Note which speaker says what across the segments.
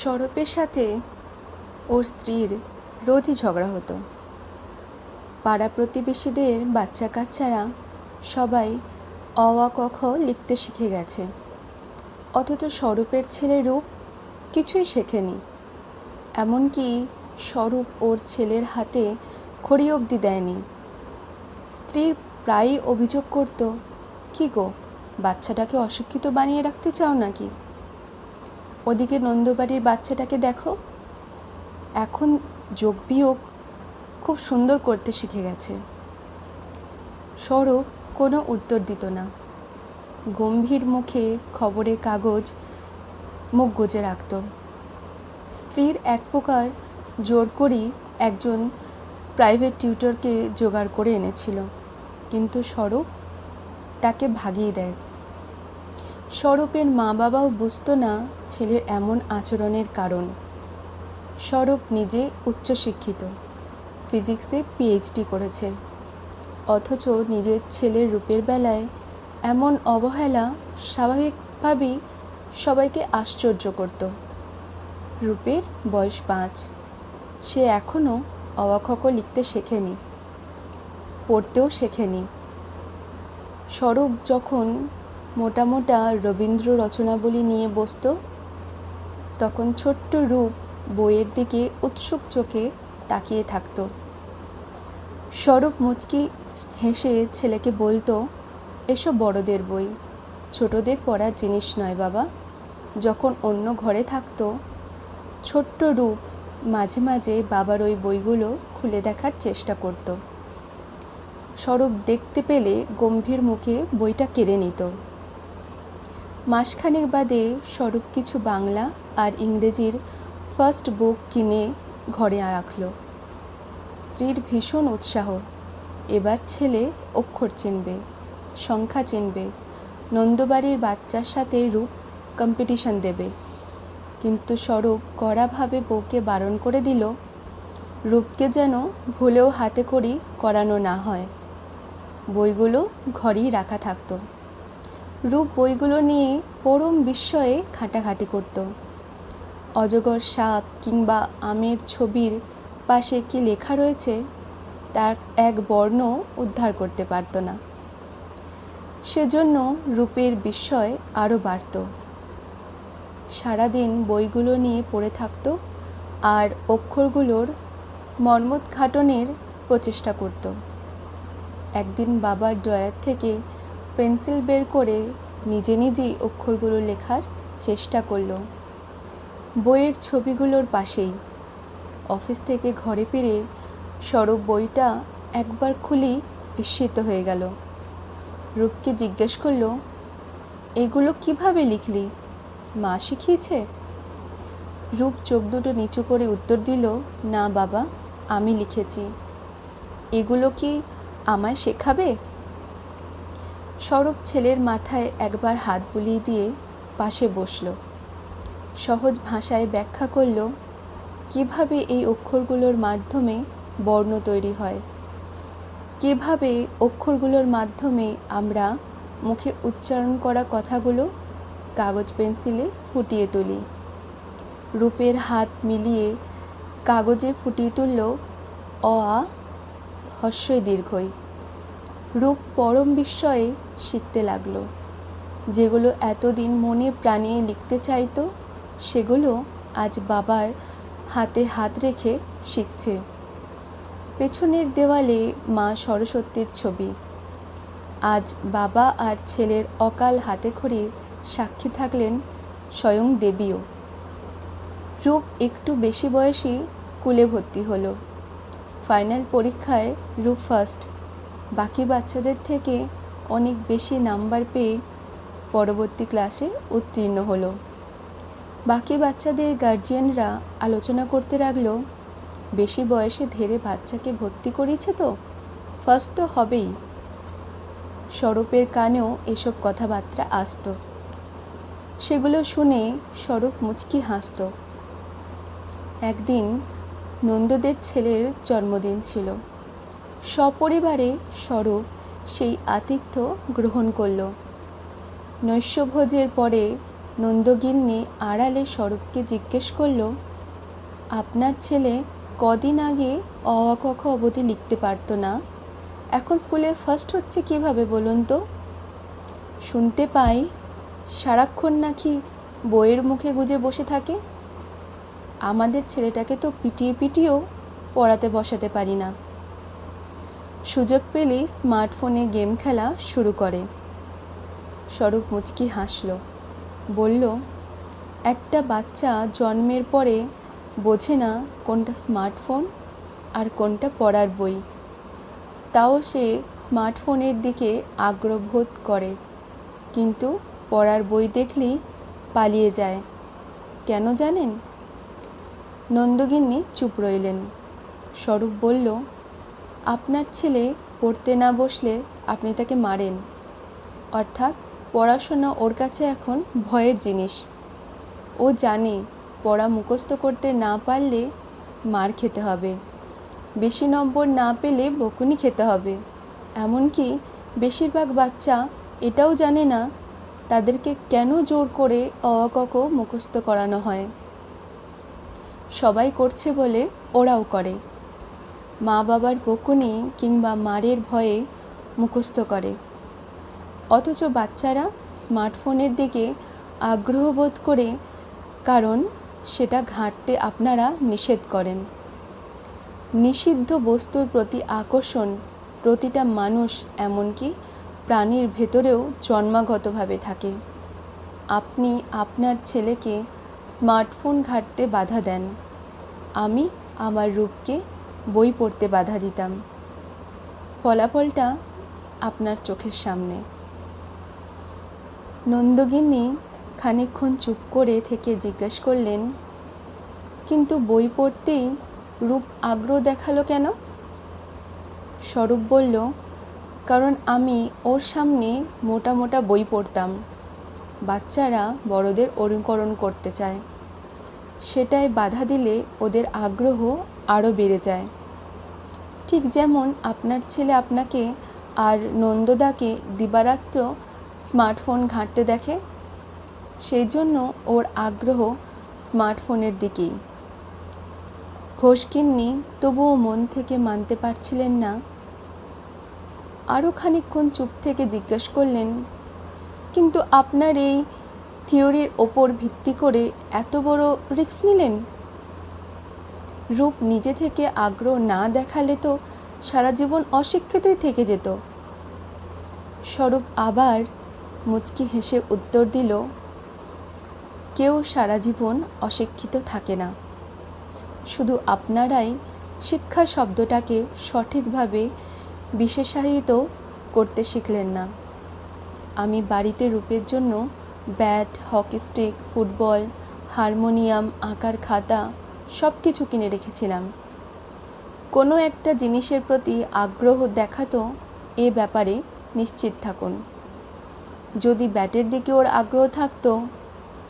Speaker 1: সৌরভের সাথে ওর স্ত্রীর রোজই ঝগড়া হতো। পাড়া প্রতিবেশীদের বাচ্চা কাচ্চারা সবাই অ আ ক খ লিখতে শিখে গেছে। অথচ স্বরূপের ছেলে রূপ কিছুই শেখেনি। এমনকি স্বরূপ ওর ছেলের হাতে খড়ি অবধি দেয়নি। স্ত্রীর প্রায়ই অভিযোগ করত, কি গো, বাচ্চাটাকে অশিক্ষিত বানিয়ে রাখতে চাও নাকি? ওদিকে নন্দবাড়ির বাচ্চাটাকে দেখো। এখন যোগ বিয়োগ খুব সুন্দর করতে শিখে গেছে। সৌরভ কোনো উত্তর দিত না। গম্ভীর মুখে খবরের কাগজ মুখ গুজে রাখত। স্ত্রীর এক প্রকার জোর করেই একজন প্রাইভেট টিউটরকে জোগাড় করে এনেছিল। কিন্তু স্বরূপ তাকে ভাগিয়ে দেয়। স্বরূপের মা বাবাও বুঝতো না ছেলের এমন আচরণের কারণ। স্বরূপ নিজে উচ্চশিক্ষিত, ফিজিক্সে পিএইচডি করেছে। অথচ নিজের ছেলের রূপের বেলায় এমন অবহেলা স্বাভাবিকভাবেই সবাইকে আশ্চর্য করত। রূপের বয়স পাঁচ। সে এখনও অবাক্ষক লিখতে শেখেনি, পড়তেও শেখেনি। স্বরূপ যখন মোটা মোটা রবীন্দ্র রচনাবলী নিয়ে বসত, তখন ছোট্ট রূপ বইয়ের দিকে উৎসুক চোখে তাকিয়ে থাকতো। স্বরূপ মুচকি হেসে ছেলেকে বলতো এসব বড়দের বই, ছোটদের পড়ার জিনিস নয় বাবা। যখন অন্য ঘরে থাকতো, ছোট্ট রূপ মাঝে মাঝে বাবার ওই বইগুলো খুলে দেখার চেষ্টা করতো। স্বরূপ দেখতে পেলে গম্ভীর মুখে বইটা কেড়ে নিত। মাসখানেক বাদে স্বরূপ কিছু বাংলা আর ইংরেজির ফার্স্ট বুক কিনে ঘরে রাখল। স্ত্রীর ভীষণ উৎসাহ। এবার ছেলে অক্ষর চিনবে, সংখ্যা চিনবে, নন্দবাড়ির বাচ্চার সাথে রূপ কম্পিটিশন দেবে। কিন্তু স্বরূপ কড়াভাবে বউকে বারণ করে দিল, রূপকে যেন ভুলেও হাতে করি করানো না হয়। বইগুলো ঘরেই রাখা থাকতো। রূপ বইগুলো নিয়ে পরম বিস্ময়ে ঘাঁটাঘাঁটি করত। অজগর সাপ কিংবা আমের ছবির পাশে কি লেখা রয়েছে, তার এক বর্ণ উদ্ধার করতে পারত না। সেজন্য রূপের বিস্ময় আরও বাড়ত। সারাদিন বইগুলো নিয়ে পড়ে থাকতো আর অক্ষরগুলোর মর্মোদ্ঘাটনের প্রচেষ্টা করত। একদিন বাবার ড্রয়ার থেকে পেন্সিল বের করে নিজে নিজেই অক্ষরগুলো লেখার চেষ্টা করল। বইয়ের ছবিগুলোর পাশেই। অফিস থেকে ঘরে ফিরে সরব বইটা একবার খুলি বিস্মিত হয়ে গেল। রূপকে জিজ্ঞেস করল, এগুলো কীভাবে লিখলি? মা শিখিয়েছে? রূপ চোখ দুটো নিচু করে উত্তর দিল, না বাবা, আমি লিখেছি। এগুলো কি আমায় শেখাবে? সৌরভ ছেলের মাথায় একবার হাত বুলিয়ে দিয়ে পাশে বসল। সহজ ভাষায় ব্যাখ্যা করল, কীভাবে এই অক্ষরগুলোর মাধ্যমে বর্ণ তৈরি হয়? কীভাবে অক্ষরগুলোর মাধ্যমে আমরা মুখে উচ্চারণ করা কথাগুলো কাগজ পেন্সিলে ফুটিয়ে তুলি? রূপের হাত মিলিয়ে কাগজে ফুটিয়ে তুলল অ আ হস্যই দীর্ঘই। রূপ পরম বিস্ময়ে শিখতে লাগল। যেগুলো এতদিন মনে প্রাণে লিখতে চাইতো, সেগুলো আজ বাবার হাতে হাত রেখে শিখছে। পেছনের দেওয়ালে মা সরস্বতীর ছবি। আজ বাবা আর ছেলের অকাল হাতে খড়ির সাক্ষী থাকলেন স্বয়ং দেবীও। রূপ একটু বেশি বয়সী স্কুলে ভর্তি হলো। ফাইনাল পরীক্ষায় রূপ ফার্স্ট বাকি বাচ্চাদের থেকে অনেক বেশি নাম্বার পেয়ে পরবর্তী ক্লাসে উত্তীর্ণ হলো। বাকি বাচ্চাদের গার্জিয়ানরা আলোচনা করতে লাগল, বেশি বয়সে ধেরে বাচ্চাকে ভর্তি করিয়েছে তো? ফার্স্ট তো হবেই। স্বরূপের কানেও এসব কথাবার্তা আসতো। সেগুলো শুনে স্বরূপ মুচকি হাসত। একদিন নন্দদের ছেলের জন্মদিন ছিল। সপরিবারে স্বরূপ সেই আতিথ্য গ্রহণ করল। নৈশভোজের পরে নন্দগিন্নি আড়ালে স্বরূপকে জিজ্ঞেস করল, আপনার ছেলে কদিন আগে অ অবধি লিখতে পারতো না। এখন স্কুলে ফার্স্ট হচ্ছে কীভাবে বলুন তো? শুনতে পাই, সারাক্ষণ নাকি বইয়ের মুখে গুজে বসে থাকে। আমাদের ছেলেটাকে তো পিটিয়ে পিটিয়েও পড়াতে বসাতে পারি না। সুযোগ পেলেই স্মার্টফোনে গেম খেলা শুরু করে। স্বরূপ মুচকি হাসল। বলল, একটা বাচ্চা জন্মের পরে বোঝে না কোনটা স্মার্টফোন আর কোনটা পড়ার বই। তাও সে স্মার্টফোনের দিকে আগ্রহ বোধ করে। কিন্তু পড়ার বই দেখলেই পালিয়ে যায়। কেন জানেন? নন্দগিন্নি চুপ রইলেন। স্বরূপ বলল আপনার ছেলে পড়তে না বসলে আপনি তাকে মারেন। অর্থাৎ পড়াশোনা ওর কাছে এখন ভয়ের জিনিস। ও জানে পড়া মুখস্থ করতে না পারলে মার খেতে হবে। বেশি নম্বর না পেলে বকুনি খেতে হবে। এমনকি বেশিরভাগ বাচ্চা এটাও জানে না তাদেরকে কেন জোর করে অ আ ক খ মুখস্থ করানো হয়। সবাই করছে বলে ওরাও করে। মা বাবার বকুনি কিংবা মারের ভয়ে মুখস্থ করে। অথচ বাচ্চারা স্মার্টফোনের দিকে আগ্রহ বোধ করে, কারণ সেটা ঘাঁটতে আপনারা নিষেধ করেন। নিষিদ্ধ বস্তুর প্রতি আকর্ষণ প্রতিটা মানুষ, এমনকি প্রাণীর ভেতরেও জন্মাগতভাবে থাকে। আপনি আপনার ছেলেকে স্মার্টফোন ঘাঁটতে বাধা দেন। আমি আমার রূপকে বই পড়তে বাধা দিতাম। ফলাফলটা আপনার চোখের সামনে। নন্দগিন্নি খানিকক্ষণ চুপ করে থেকে জিজ্ঞেস করলেন, কিন্তু বই পড়তেই রূপ আগ্রহ দেখাল কেন? স্বরূপ বলল, কারণ আমি ওর সামনে মোটা মোটা বই পড়তাম। বাচ্চারা বড়দের অনুকরণ করতে চায়। সেটায় বাধা দিলে ওদের আগ্রহ আরও বেড়ে যায়। ঠিক যেমন আপনার ছেলে আপনাকে আর নন্দদাকে দিবারাত্র স্মার্টফোন ঘাঁটতে দেখে, সেই জন্য ওর আগ্রহ স্মার্টফোনের দিকেই। ঘোষকিন্নি তবুও মন থেকে মানতে পারছিলেন না। আরও খানিকক্ষণ চুপ থেকে জিজ্ঞেস করলেন, কিন্তু আপনার এই থিওরির ওপর ভিত্তি করে এত বড় রিস্ক নিলেন? রূপ নিজে থেকে আগ্রহ না দেখালে তো সারা জীবন অশিক্ষিতই থেকে যেত। স্বরূপ আবার মুচকি হেসে উত্তর দিল, কেউ সারা জীবন অশিক্ষিত থাকে না। শুধু আপনারাই শিক্ষা শব্দটাকে সঠিকভাবে বিশেষায়িত করতে শিখলেন না। আমি বাড়িতে রূপের জন্য bat, hockey stick, football, harmonium, আঁকার খাতা সব কিছু কিনে রেখেছিলাম। কোনো একটা জিনিসের প্রতি আগ্রহ দেখাতো এ ব্যাপারে নিশ্চিত থাকুন। যদি ব্যাটের দিকে ওর আগ্রহ থাকতো,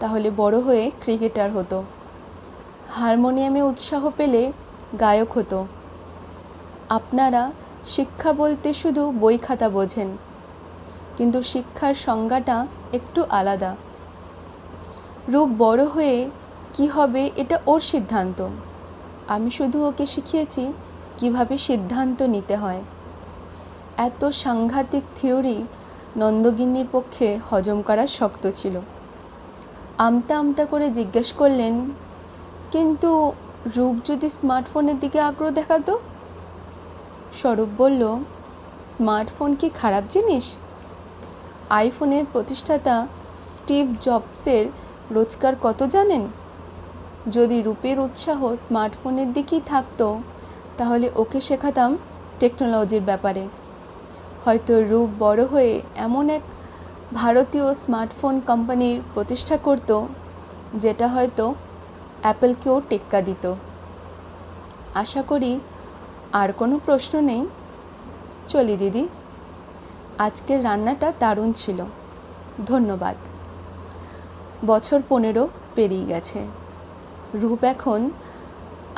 Speaker 1: তাহলে বড় হয়ে ক্রিকেটার হতো। হারমোনিয়ামে উৎসাহ পেলে গায়ক হতো। আপনারা শিক্ষা বলতে শুধু বই খাতা বোঝেন, কিন্তু শিক্ষার সংজ্ঞাটা একটু আলাদা। রূপ বড় হয়ে কি হবে এটা ওর সিদ্ধান্ত। আমি শুধু ওকে শিখিয়েছি কীভাবে সিদ্ধান্ত নিতে হয়। এত সাংঘাতিক থিওরি নন্দগিন্নির পক্ষে হজম করা শক্ত ছিল। আমতা আমতা করে জিজ্ঞেস করলেন, কিন্তু রূপ যদি স্মার্টফোনের দিকে আগ্রহ দেখাতো? স্বরূপ বলল, স্মার্টফোন কি খারাপ জিনিস? আইফোনের প্রতিষ্ঠাতা স্টিভ জবসের রোজগার কত জানেন? যদি রূপের উৎসাহ স্মার্টফোনের দিকেই থাকতো, তাহলে ওকে শেখাতাম টেকনোলজির ব্যাপারে। হয়তো রূপ বড় হয়ে এমন এক ভারতীয় স্মার্টফোন কোম্পানির প্রতিষ্ঠা করত, যেটা হয়তো অ্যাপেলকেও টেক্কা দিত। আশা করি আর কোনো প্রশ্ন নেই। চলি দিদি। আজকের রান্নাটা দারুণ ছিল। ধন্যবাদ। বছর পনেরো পেরিয়ে গেছে। রূপ এখন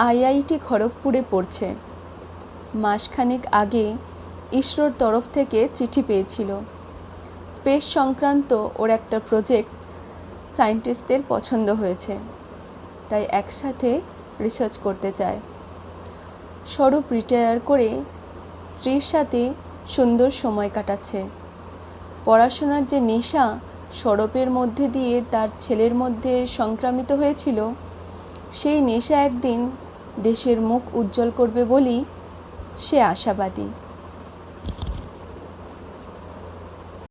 Speaker 1: আইআইটি খড়গপুরে পড়ছে। মাসখানেক আগে ইসরোর তরফ থেকে চিঠি পেয়েছিল। স্পেস সংক্রান্ত ওর একটা প্রজেক্ট সায়েন্টিস্টদের পছন্দ হয়েছে, তাই একসাথে রিসার্চ করতে চায়। স্বরূপ রিটায়ার করে স্ত্রীর সাথে সুন্দর সময় কাটাচ্ছে। পড়াশোনার যে নেশা স্বরূপের মধ্যে দিয়ে তার ছেলের মধ্যে সংক্রামিত হয়েছিল সেই নেশা একদিন দেশের মুখ উজ্জ্বল করবে বলেই সে আশাবাদী।